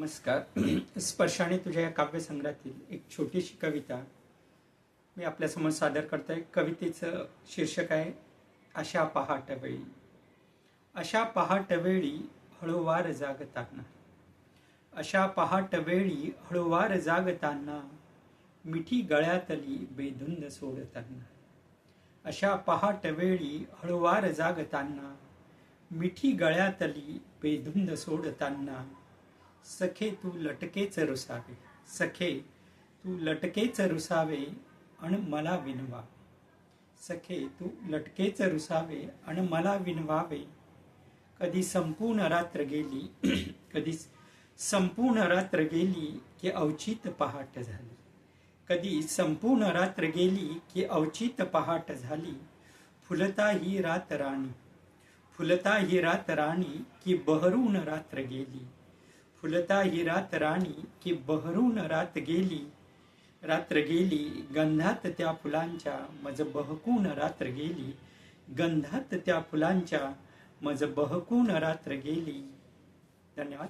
नमस्कार. स्पर्शाने तुझ्या या काव्यसंग्रहातील एक छोटीशी कविता मी आपल्यासमोर सादर करतोय. आहे कवितेचं शीर्षक आहे अशा पहाटवेळी अशा पहाटवेळी हळूवार जागताना. अशा पहाटवेळी हळूवार जागताना मिठी गळ्यातली बेधुंद सोडताना. अशा पहाटवेळी हळूवार जागताना मिठी गळ्यातली बेधुंद सोडताना सखे तू लटकेच रुसावे सखे तू लटकेच रुसावे अण मला विनवावे. सखे तू लटकेच रुसावे अण मला विनवावे. कधी संपूर्ण रात्र गेली कधी संपूर्ण रात्र गेली की अवचित पहाट झाली. कधी संपूर्ण रात्र गेली की अवचित पहाट झाली फुलता ही रात राणी. फुलता ही रात राणी की बहरून रात्र गेली. फुलता ही रात राणी की बहरून रात गेली. रात्र गेली गंधात त्या फुलांच्या मज बहकून रात्र गेली. गंधात त्या फुलांच्या मज बहकून रात्र गेली. धन्यवाद.